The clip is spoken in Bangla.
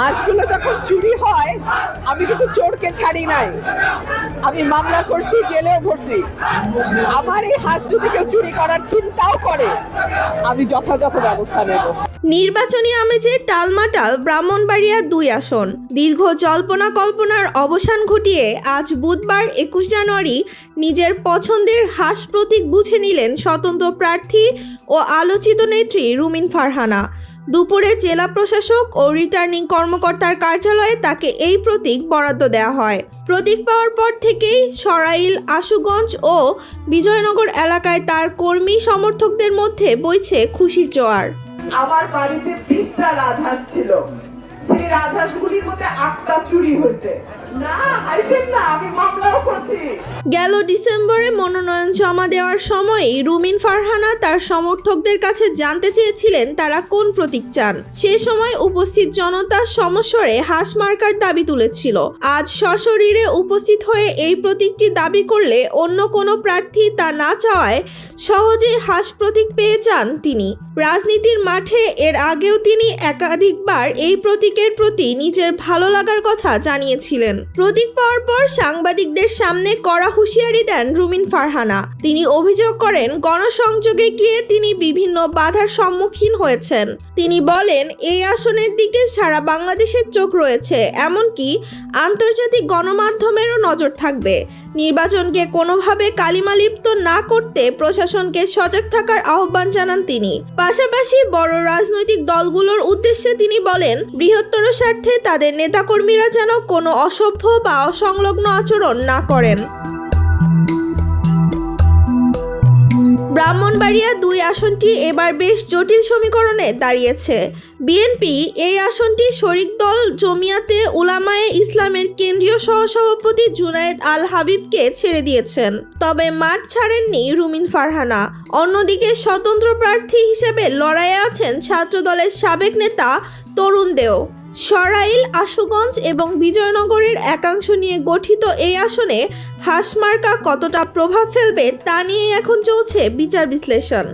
হাঁসগুলো যখন চুরি হয়, আমি কিন্তু চোরকে ছাড়ি নাই। আমি মামলা করছি, জেলেও ভরছি। আমার এই হাঁস যদি কেউ চুরি করার চিন্তাও করে, আমি যথাযথ ব্যবস্থা নেব। নির্বাচনী আমেজে টালমাটাল ব্রাহ্মণবাড়িয়া দুই আসন। দীর্ঘ জল্পনা কল্পনার অবসান ঘটিয়ে আজ বুধবার একুশ জানুয়ারি নিজের পছন্দের হাঁস প্রতীক বুঝে নিলেন স্বতন্ত্র প্রার্থী ও আলোচিত নেত্রী রুমিন ফারহানা। দুপুরে জেলা প্রশাসক ও রিটার্নিং কর্মকর্তার কার্যালয়ে তাকে এই প্রতীক বরাদ্দ দেওয়া হয়। প্রতীক পাওয়ার পর থেকেই সরাইল, আশুগঞ্জ ও বিজয়নগর এলাকায় তার কর্মী সমর্থকদের মধ্যে বইছে খুশির জোয়ার। আমার বাড়িতে ছিল সেই রাজহাঁসগুলির মধ্যে আটটা চুরি হয়েছে। গেল ডিসেম্বরে মনোনয়ন জমা দেওয়ার সময়ই রুমিন ফারহানা তার সমর্থকদের কাছে জানতে চেয়েছিলেন তারা কোন প্রতীক চান। সে সময় উপস্থিত জনতা সমস্বরে হাঁস মার্কার দাবি তুলেছিল। আজ সশরীরে উপস্থিত হয়ে এই প্রতীকটি দাবি করলে অন্য কোনো প্রার্থী তা না চাওয়ায় সহজেই হাঁস প্রতীক পেয়ে যান তিনি। রাজনীতির মাঠে এর আগেও তিনি একাধিকবার এই প্রতীকের প্রতি নিজের ভালো লাগার কথা জানিয়েছিলেন। প্রতীক পাওয়ার পর সাংবাদিকদের সামনে কড়া হুঁশিয়ারি দেন রুমিন ফারহানা। তিনি অভিযোগ করেন, গণসংযোগে গিয়ে তিনি বিভিন্ন বাধার সম্মুখীন হয়েছেন। তিনি বলেন, এই আসনের দিকে সারা বাংলাদেশের চোখ রয়েছে, এমনকি আন্তর্জাতিক গণমাধ্যমেরও নজর থাকবে। নির্বাচনকে কোনোভাবে কালিমালিপ্ত না করতে প্রশাসনকে সজাগ থাকার আহ্বান জানান তিনি। পাশাপাশি বড় রাজনৈতিক দলগুলোর উদ্দেশ্যে তিনি বলেন বৃহত্তর স্বার্থে তাদের নেতাকর্মীরা যেন কোনো অসভ্য বা অসংলগ্ন আচরণ না করেন। ব্রাহ্মণবাড়িয়া দুই আসনটি এবার বেশ জটিল সমীকরণে দাঁড়িয়েছে। বিএনপি এই আসনটি শরিক দল জমিয়াতে উলামায়ে ইসলামের কেন্দ্রীয় সহসভাপতি জুনায়েদ আল হাবিবকে ছেড়ে দিয়েছেন। তবে মাঠ ছাড়েননি রুমিন ফারহানা। অন্যদিকে স্বতন্ত্র প্রার্থী হিসেবে লড়াইয়ে আছেন ছাত্রদলের সাবেক নেতা তরুণ দেও সরাইল, আশুগঞ্জ এবং বিজয়নগরের একাংশ নিয়ে গঠিত এই আসনে হাসমার্কা কতটা প্রভাব ফেলবে তা নিয়ে এখন চলছে বিচার বিশ্লেষণ।